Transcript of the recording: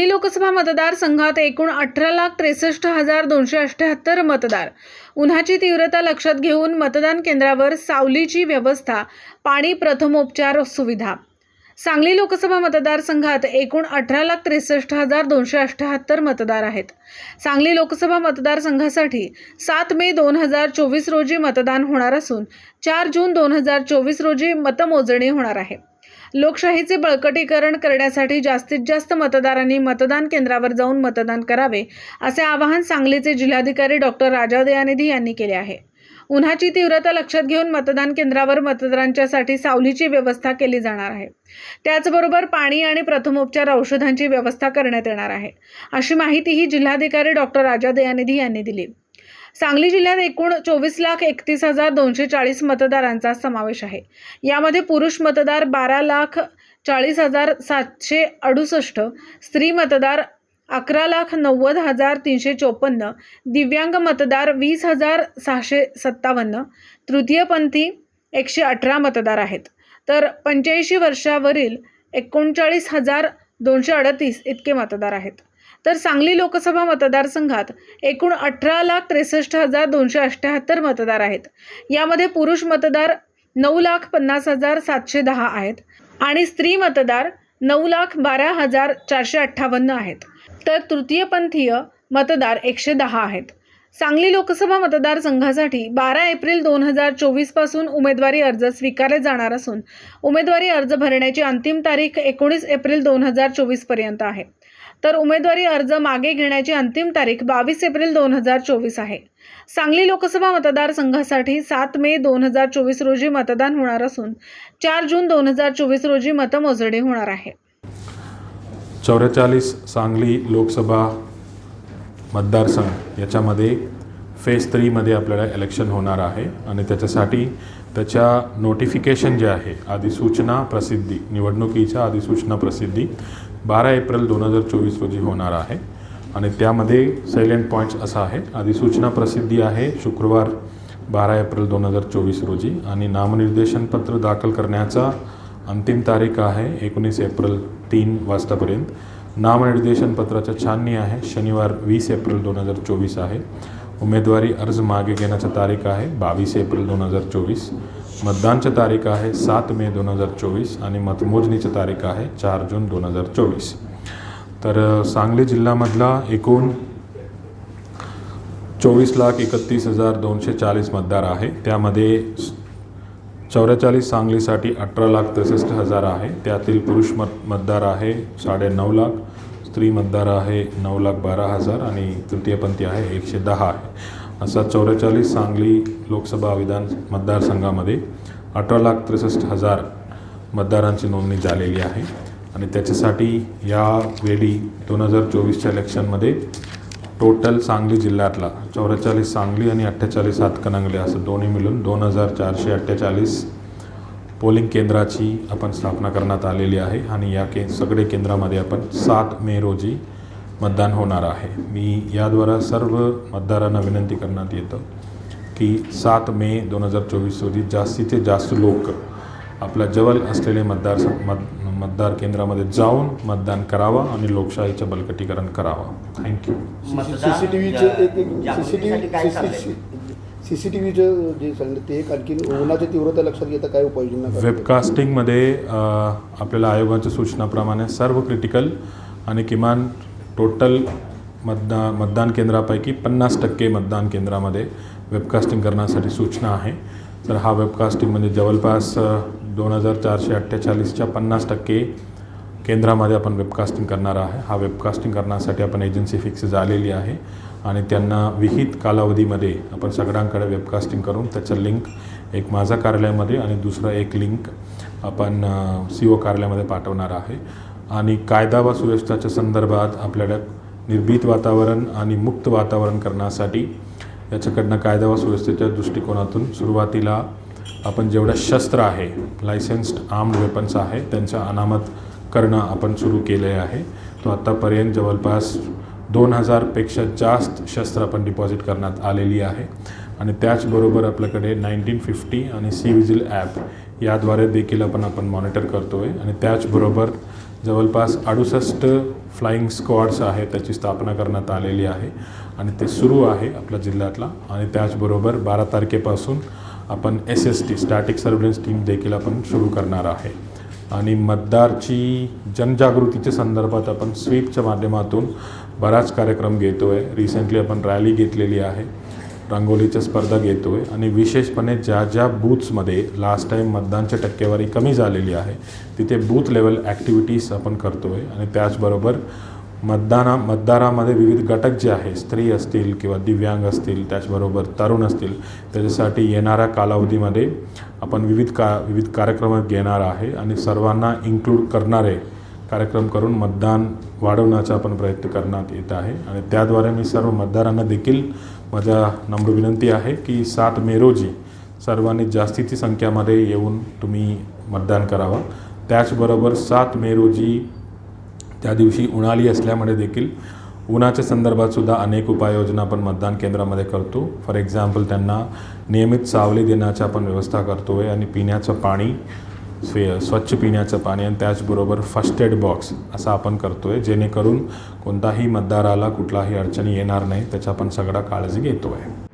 सांगली लोकसभा मतदारसंघात एकूण अठरा लाख त्रेसष्ट हजार दोनशे अठ्ठ्याहत्तर मतदार. उन्हाची तीव्रता लक्षात घेऊन मतदान केंद्रावर सावलीची व्यवस्था पाणी प्रथमोपचार सुविधा. सांगली लोकसभा मतदारसंघात एकूण अठरा लाख त्रेसष्ट हजार दोनशे अठ्ठ्याहत्तर मतदार आहेत. सांगली लोकसभा मतदारसंघासाठी सात मे दोन हजार चोवीस रोजी मतदान होणार असून चार जून दोन हजार चोवीस रोजी मतमोजणी होणार आहे. लोकशाहीचे बळकटीकरण करण्यासाठी जास्तीत जास्त मतदारांनी मतदान केंद्रावर जाऊन मतदान करावे असे आवाहन सांगलीचे जिल्हाधिकारी डॉक्टर राजा दयानिधी यांनी केले आहे. उन्हाची तीव्रता लक्षात घेऊन मतदान केंद्रावर मतदारांच्यासाठी सावलीची व्यवस्था केली जाणार आहे. त्याचबरोबर पाणी आणि प्रथमोपचार औषधांची व्यवस्था करण्यात येणार आहे अशी माहितीही जिल्हाधिकारी डॉक्टर राजा दयानिधी यांनी दिली. सांगली जिल्ह्यात एकूण चोवीस लाख एकतीस हजार दोनशे चाळीस मतदारांचा समावेश आहे. यामध्ये पुरुष मतदार बारा लाख चाळीस हजार सातशे अडुसष्ट स्त्री मतदार अकरा लाख नव्वद हजार तीनशे चोपन्न दिव्यांग मतदार वीस हजार सहाशे सत्तावन्न तृतीयपंथी एकशे अठरा मतदार आहेत. तर पंच्याऐंशी वर्षावरील एकोणचाळीस हजार दोनशे अडतीस इतके मतदार आहेत. तर सांगली लोकसभा मतदारसंघात एकूण अठरा लाख त्रेसष्ट हजार दोनशे अठ्ठ्याहत्तर मतदार आहेत. यामध्ये पुरुष मतदार नऊ लाख पन्नास हजार सातशे दहा आहेत आणि स्त्री मतदार नऊ लाख बारा हजार चारशे अठ्ठावन्न आहेत. तर तृतीयपंथीय मतदार एकशे दहा आहेत. सांगली लोकसभा मतदारसंघासाठी बारा एप्रिल दोन हजार चोवीसपासून उमेदवारी अर्ज स्वीकारले जाणार असून उमेदवारी अर्ज भरण्याची अंतिम तारीख एकोणीस एप्रिल दोन हजार चोवीसपर्यंत आहे. तर उमेदवारी अर्ज मागे घेण्याची अंतिम तारीख बावीस एप्रिल दोन हजार चोवीस आहे. सांगली लोकसभा मतदारसंघासाठी सात मे दोन हजार चोवीस रोजी मतदान होणार असून चार जून दोन हजार चोवीस रोजी मतमोजणी होणार आहे. चौवेचाळीस सांगली लोकसभा मतदारसंघ याच्यामध्ये फेज थ्रीमध्ये आपल्याला इलेक्शन होणार आहे आणि त्याच्यासाठी त्याच्या नोटिफिकेशन जे आहे अधिसूचना प्रसिद्धी निवडणुकीच्या अधिसूचना प्रसिद्धी बारा एप्रिल दोन हजार चोवीस रोजी होणार आहे. आणि त्यामध्ये सायलेंट पॉईंट्स असा आहे. अधिसूचना प्रसिद्धी आहे. शुक्रवार बारा एप्रिल दोन हजार चोवीस रोजी. आणि नामनिर्देशन पत्र दाखल करण्याचा अंतिम तारीख आहे एकोणीस एप्रिल तीन वाजतापर्यंत. नामनिर्देशन पत्राच्या छाननी आहे. शनिवार वीस एप्रिल दोन हजार चोवीस आहे. उमेदवारी अर्ज मागे घेण्याची तारीख आहे बावीस एप्रिल दोन हजार चोवीस. मतदानची तारीख आहे सात मे दोन हजार चोवीस आणि मतमोजणीची तारीख आहे चार जून दोन हजार चोवीस. तर सांगली जिल्ह्यामधला एकूण चोवीस लाख एकतीस हजार दोनशे चाळीस मतदार आहे. त्यामध्ये चौवेचाळीस सांगलीसाठी अठरा लाख त्रेसष्ट हजार आहे. त्यातील पुरुष मत मतदार आहे साडे नऊ लाख. स्त्री मतदार आहे नऊ लाख बारा हजार आणि तृतीयपंथी आहे एकशे दहा आहे. असा चौवेचाळीस सांगली लोकसभा विधान मतदारसंघामध्ये अठरा लाख त्रेसष्ट हजार मतदारांची नोंदणी झालेली आहे. आणि त्याच्यासाठी यावेळी दोन हजार चोवीसच्या इलेक्शनमध्ये टोटल सांगली जिल्ह्यातला चौवेचाळीस सांगली आणि अठ्ठेचाळीस हातकणंगले असं दोन्ही मिळून दोन हजार चारशे अठ्ठेचाळीस पोलिंग केंद्राची आपण स्थापना करण्यात आलेली आहे आणि या के सगळे केंद्रामध्ये आपण सात मे रोजी मतदान होणार आहे. मी याद्वारा सर्व मतदारांना विनंती करण्यात येतं की सात मे दोन हजार चोवीस रोजी जास्तीत जास्त लोक आपल्या जवळ असलेले मतदार मत मतदार केंद्रामध्ये जाऊन मतदान करावं आणि लोकशाहीचं बळकटीकरण करावं. Thank you C C T व्हीचं जे सांगितलं ते एक आणखी उन्हाची तीव्रता लक्षात घेता काय उपाययोजना वेबकास्टिंगमध्ये आपल्याला आयोगाच्या सूचनाप्रमाणे सर्व क्रिटिकल आणि किमान टोटल मतदा मतदान केंद्रापैकी पन्नास टक्के मतदान केंद्रामध्ये वेबकास्टिंग करण्यासाठी सूचना आहे. तर हा वेबकास्टिंग म्हणजे जवळपास दोन हजार चारशे अठ्ठेचाळीसच्या पन्नास टक्के केंद्रामध्ये आपण वेबकास्टिंग करणार आहे. हा वेबकास्टिंग करण्यासाठी आपण एजन्सी फिक्स झालेली आहे आणि त्यांना विहित कालावधीमध्ये आपण सगळ्यांकडे वेबकास्टिंग करून त्याचं लिंक एक माझा कार्यालयामध्ये आणि दुसरं एक लिंक आपण सी ओ कार्यालयामध्ये पाठवणार आहे. आणि कायदा व सुव्यवस्थेच्या संदर्भात आपल्याला निर्भीत वातावरण आणि मुक्त वातावरण करण्यासाठी याच्याकडनं कायदा व सुव्यवस्थेच्या दृष्टिकोनातून सुरुवातीला आपण जेवढं शस्त्र आहे लायसन्स्ड आर्म्ड वेपन्स आहे त्यांच्या अनामत करणं आपण सुरू केले आहे. तो आत्तापर्यंत जवळपास दोन हजारपेक्षा जास्त शस्त्र आपण डिपॉझिट करण्यात आलेली आहे. आणि त्याचबरोबर आपल्याकडे नाईन्टीन फिफ्टी आणि सी विजिल ॲप याद्वारे देखील आपण आपण मॉनिटर करतो आहे आणि त्याचबरोबर जवळपास अडुसष्ट फ्लाईंग स्क्वॉड्स आहे त्याची स्थापना करण्यात आलेली आहे. आणि ते सुरू आहे आपल्या जिल्ह्यातला. आणि त्याचबरोबर बारा तारखेपासून आपण S S T static surveillance team देखील आपण सुरू करणार आहे. आणि मतदारची जनजागृतीच्या संदर्भात आपण स्वीपच्या माध्यमातून बराच कार्यक्रम घेतो आहे रिसेंटली आपण रॅली घेतलेली आहे. रंगोलीच्या स्पर्धा घेतो आहे आणि विशेषपणे ज्या ज्या बूथ्समध्ये लास्ट टाईम मतदानची टक्केवारी कमी झालेली आहे तिथे बूथ लेवल ॲक्टिव्हिटीज आपण करतो आहे आणि त्याचबरोबर मतदाना मतदारामध्ये विविध घटक जे आहे स्त्री असतील किंवा दिव्यांग असतील त्याचबरोबर तरुण असतील त्याच्यासाठी येणाऱ्या कालावधीमध्ये आपण विविध का विविध कार्यक्रम घेणार आहे आणि सर्वांना इन्क्लूड करणारे कार्यक्रम करून मतदान वाढवण्याचा आपण प्रयत्न करण्यात येत आहे. आणि त्याद्वारे मी सर्व मतदारांना देखील माझा नम्र विनंती आहे की सात मे रोजी सर्वांनी जास्तीची संख्यामध्ये येऊन तुम्ही मतदान करावं. त्याचबरोबर सात मे रोजी त्या दिवशी उन्हाळी असल्यामुळे देखील उन्हाच्या संदर्भात सुद्धा अनेक उपाययोजना आपण मतदान केंद्रामध्ये करतो. फॉर एक्झाम्पल त्यांना नियमित सावली देण्याची आपण व्यवस्था करतो आहे आणि पिण्याचं पाणी स्वे स्वच्छ पिण्याचं पाणी आणि त्याचबरोबर फर्स्ट एड बॉक्स असं आपण करतो आहे जेणेकरून कोणताही मतदाराला कुठलाही अडचणी येणार नाही त्याचा आपण सगळा काळजी घेतो आहे